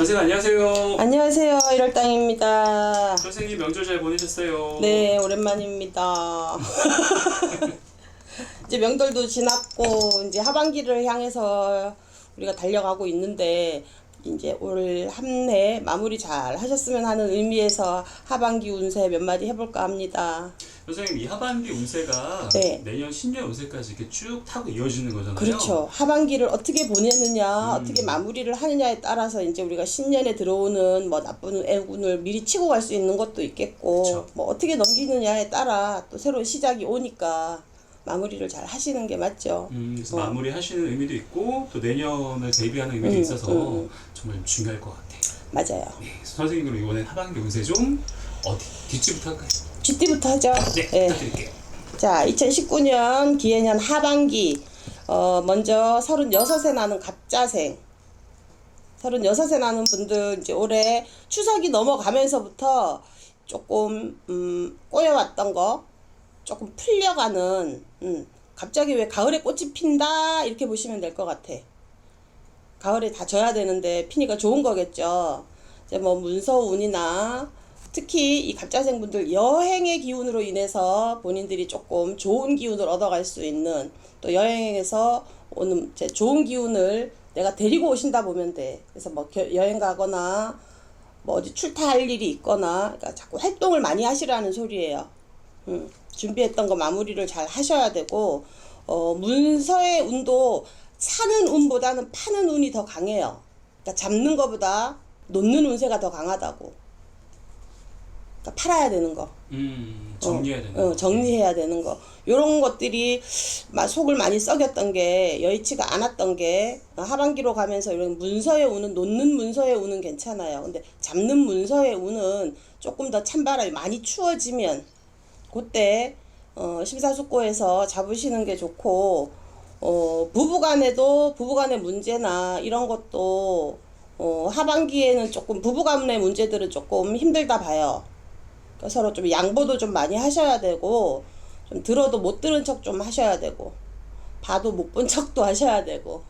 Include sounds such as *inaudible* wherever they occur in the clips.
선생님 안녕하세요. 안녕하세요. 일월땅입니다. 선생님 명절 잘 보내셨어요? 네, 오랜만입니다. *laughs* 이제 명절도 지났고 이제 하반기를 향해서 우리가 달려가고 있는데 이제 올 한 해 마무리 잘 하셨으면 하는 의미에서 하반기 운세 몇 마디 해볼까 합니다. 선생님 이 하반기 운세가 네. 내년 신년 운세까지 이렇게 쭉 타고 이어지는 거잖아요. 그렇죠. 하반기를 어떻게 보내느냐, 어떻게 마무리를 하느냐에 따라서 이제 우리가 신년에 들어오는 뭐 나쁜 애군을 미리 치고 갈 수 있는 것도 있겠고, 그쵸. 뭐 어떻게 넘기느냐에 따라 또 새로운 시작이 오니까 마무리를 잘 하시는 게 맞죠. 음, 그래서 어. 마무리 하시는 의미도 있고 또 내년을 대비하는 의미도 음, 있어서 음, 음. 정말 좀 중요할 것 같아요. 맞아요. 네, 선생님 그럼 이번엔 하반기 운세 좀 어디 뒷집부터 할까요? 쥐띠부터 하죠. 네, 예. 부탁드릴게요. 자, 2019년 기해년 하반기 어 먼저 36세 나는 갑자생 36세 나는 분들 이제 올해 추석이 넘어가면서부터 조금 음 꼬여왔던 거 조금 풀려가는 음 갑자기 왜 가을에 꽃이 핀다 이렇게 보시면 될 것 같아. 가을에 다 져야 되는데 피니까 좋은 거겠죠. 이제 뭐 문서운이나 특히 이 갑자생 분들 여행의 기운으로 인해서 본인들이 조금 좋은 기운을 얻어갈 수 있는 또 여행에서 오는 이제 좋은 기운을 내가 데리고 오신다 보면 돼. 그래서 뭐 겨- 여행 가거나 뭐 어디 출타할 일이 있거나 그러니까 자꾸 활동을 많이 하시라는 소리예요. 음, 준비했던 거 마무리를 잘 하셔야 되고 어, 문서의 운도 사는 운보다는 파는 운이 더 강해요. 그러니까 잡는 것보다 놓는 운세가 더 강하다고. 그러니까 팔아야 되는 거. 음, 정리해야 되는 어, 거. 정리해야 되는 거. 요런 것들이 막 속을 많이 썩였던 게 여의치가 않았던 게 하반기로 가면서 이런 문서의 운은 놓는 문서의 운은 괜찮아요. 근데 잡는 문서의 운은 조금 더 찬바람이 많이 추워지면 그때 어, 심사숙고해서 잡으시는 게 좋고 어, 부부간에도 부부간의 문제나 이런 것도 어, 하반기에는 조금 부부간의 문제들은 조금 힘들다 봐요. 그러니까 서로 좀 양보도 좀 많이 하셔야 되고 좀 들어도 못 들은 척 좀 하셔야 되고 봐도 못 본 척도 *laughs* 하셔야 되고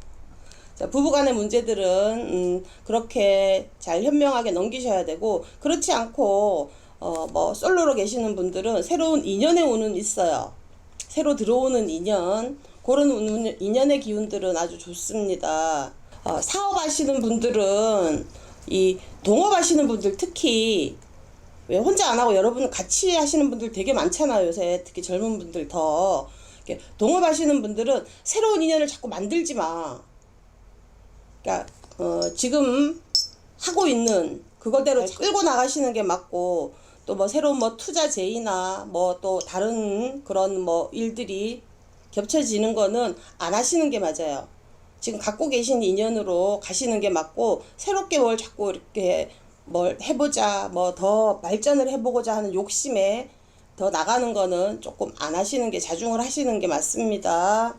자, 부부간의 문제들은 음, 그렇게 잘 현명하게 넘기셔야 되고 그렇지 않고 어, 뭐 솔로로 계시는 분들은 새로운 인연의 운은 있어요. 새로 들어오는 인연 그런 운- 인연의 기운들은 아주 좋습니다. 어, 사업하시는 분들은 이 동업하시는 분들 특히 왜 혼자 안 하고 여러분 같이 하시는 분들 되게 많잖아요 요새 특히 젊은 분들 더 이렇게 동업하시는 분들은 새로운 인연을 자꾸 만들지 마. 그러니까 어, 지금 하고 있는 그거대로 끌고 나가시는 게 맞고 또 뭐 새로운 뭐 투자 제의나 뭐 또 다른 그런 뭐 일들이 겹쳐지는 거는 안 하시는 게 맞아요. 지금 갖고 계신 인연으로 가시는 게 맞고 새롭게 뭘 자꾸 이렇게 뭘 해보자 뭐 더 발전을 해보고자 하는 욕심에 더 나가는 거는 조금 안 하시는 게 자중을 하시는 게 맞습니다.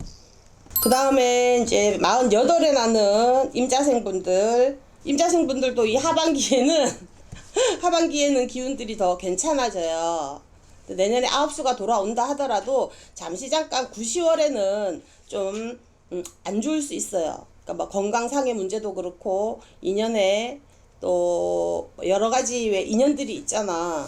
그 다음에 이제 48에 나는 임자생분들 임자생분들도 이 하반기에는 *laughs* 하반기에는 기운들이 더 괜찮아져요. 내년에 아홉수가 돌아온다 하더라도 잠시 잠깐 9, 10월에는 좀 안 좋을 수 있어요. 그러니까 뭐 건강상의 문제도 그렇고 인연에 또 여러 가지 왜 인연들이 있잖아.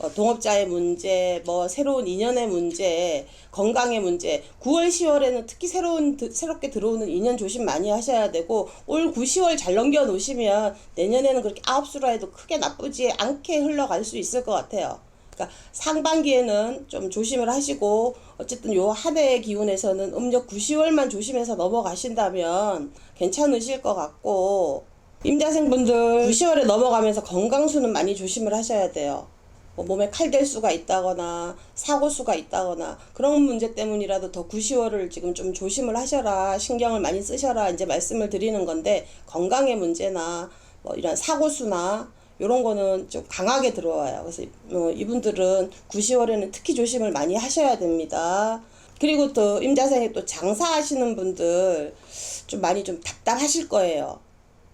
뭐 동업자의 문제, 뭐 새로운 인연의 문제, 건강의 문제. 9월, 10월에는 특히 새로운 드- 새롭게 들어오는 인연 조심 많이 하셔야 되고 올 9, 10월 잘 넘겨 놓으시면 내년에는 그렇게 아홉 수라 해도 크게 나쁘지 않게 흘러갈 수 있을 것 같아요. 그러니까 상반기에는 좀 조심을 하시고 어쨌든 요 한 해의 기운에서는 음력 9, 10월만 조심해서 넘어가신다면 괜찮으실 것 같고 임자생분들 9, 10월에 넘어가면서 건강수는 많이 조심을 하셔야 돼요. 뭐 몸에 칼될 수가 있다거나 사고 수가 있다거나 그런 문제 때문이라도 더 9, 10월을 지금 좀 조심을 하셔라 신경을 많이 쓰셔라 이제 말씀을 드리는 건데 건강의 문제나 뭐 이런 사고 수나 요런 거는 좀 강하게 들어와요. 그래서 어, 이분들은 9, 10월에는 특히 조심을 많이 하셔야 됩니다. 그리고 또 임자생에 또 장사하시는 분들 좀 많이 좀 답답하실 거예요.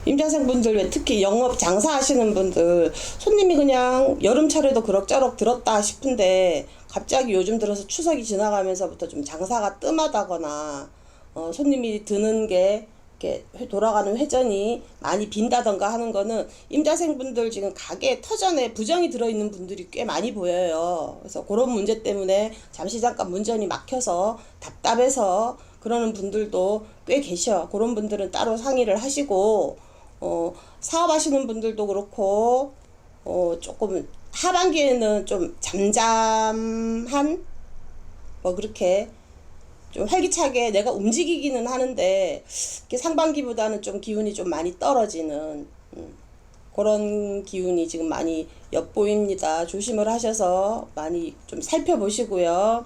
임자생 분들 왜 특히 영업 장사하시는 분들 손님이 그냥 여름철에도 그럭저럭 들었다 싶은데 갑자기 요즘 들어서 추석이 지나가면서부터 좀 장사가 뜸하다거나 어, 손님이 드는 게 이렇게 회- 돌아가는 회전이 많이 빈다던가 하는 거는 임자생분들 지금 가게 터전에 부정이 들어있는 분들이 꽤 많이 보여요. 그래서 그런 문제 때문에 잠시 잠깐 문전이 막혀서 답답해서 그러는 분들도 꽤 계셔. 그런 분들은 따로 상의를 하시고 어, 사업하시는 분들도 그렇고 어, 조금 하반기에는 좀 잠잠한 뭐 그렇게 좀 활기차게 내가 움직이기는 하는데 상반기보다는 좀 기운이 좀 많이 떨어지는 음, 그런 기운이 지금 많이 엿보입니다. 조심을 하셔서 많이 좀 살펴보시고요.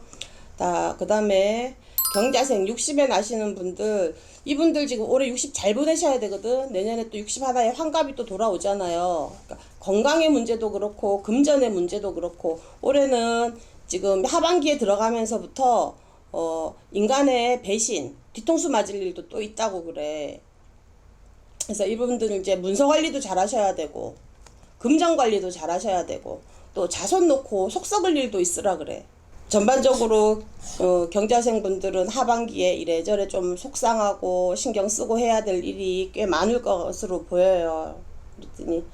다 그다음에 경자생 60에 나시는 분들 이분들 지금 올해 60 잘 보내셔야 되거든. 내년에 또 60 하나에 환갑이 또 돌아오잖아요. 그러니까 건강의 문제도 그렇고 금전의 문제도 그렇고 올해는 지금 하반기에 들어가면서부터 어 인간의 배신 뒤통수 맞을 일도 또 있다고 그래. 그래서 이분들은 이제 문서 관리도 잘 하셔야 되고 금전 관리도 잘 하셔야 되고 또 자손 놓고 속 썩을 일도 있으라 그래. 전반적으로 어, 경자생 분들은 하반기에 이래저래 좀 속상하고 신경 쓰고 해야 될 일이 꽤 많을 것으로 보여요. 그랬더니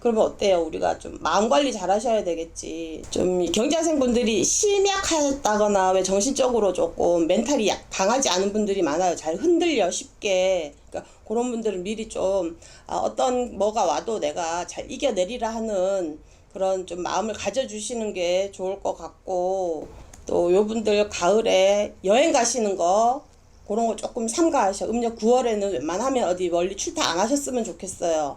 그러면 어때요? 우리가 좀 마음 관리 잘 하셔야 되겠지. 좀 경자생 분들이 심약하다거나 왜 정신적으로 조금 멘탈이 약 강하지 않은 분들이 많아요. 잘 흔들려 쉽게. 그러니까 그런 분들은 미리 좀 아, 어떤 뭐가 와도 내가 잘 이겨내리라 하는 그런 좀 마음을 가져주시는 게 좋을 것 같고 또 요분들 가을에 여행 가시는 거 그런 거 조금 삼가하셔. 음력 9월에는 웬만하면 어디 멀리 출타 안 하셨으면 좋겠어요.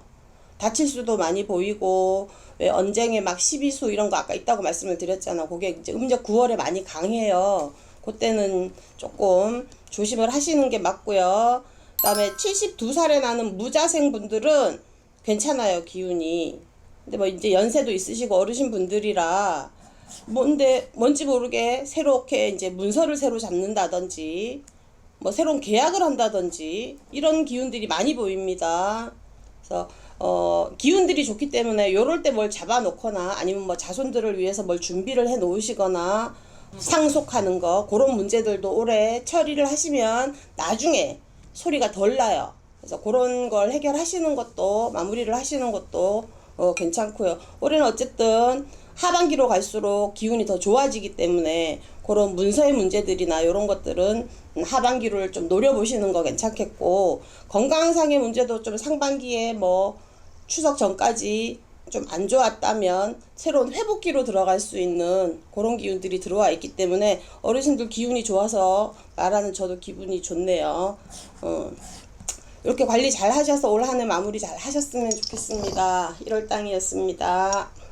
다칠 수도 많이 보이고 왜 언쟁에 막 시비수 이런 거 아까 있다고 말씀을 드렸잖아. 그게 이제 음력 9월에 많이 강해요. 그때는 조금 조심을 하시는 게 맞고요. 그다음에 72살에 나는 무자생 분들은 괜찮아요 기운이. 근데 뭐 이제 연세도 있으시고 어르신 분들이라 뭔데 뭔지 모르게 새롭게 이제 문서를 새로 잡는다든지 뭐 새로운 계약을 한다든지 이런 기운들이 많이 보입니다. 그래서 어 기운들이 좋기 때문에 요럴 때 뭘 잡아놓거나 아니면 뭐 자손들을 위해서 뭘 준비를 해 놓으시거나 상속하는 거 그런 문제들도 올해 처리를 하시면 나중에 소리가 덜 나요. 그래서 그런 걸 해결하시는 것도 마무리를 하시는 것도 어, 괜찮고요. 올해는 어쨌든 하반기로 갈수록 기운이 더 좋아지기 때문에 그런 문서의 문제들이나 이런 것들은 하반기를 좀 노려보시는 거 괜찮겠고 건강상의 문제도 좀 상반기에 뭐 추석 전까지 좀 안 좋았다면 새로운 회복기로 들어갈 수 있는 그런 기운들이 들어와 있기 때문에 어르신들 기운이 좋아서 말하는 저도 기분이 좋네요. 어. 이렇게 관리 잘 하셔서 올 한해 마무리 잘 하셨으면 좋겠습니다. 1월 땅이었습니다.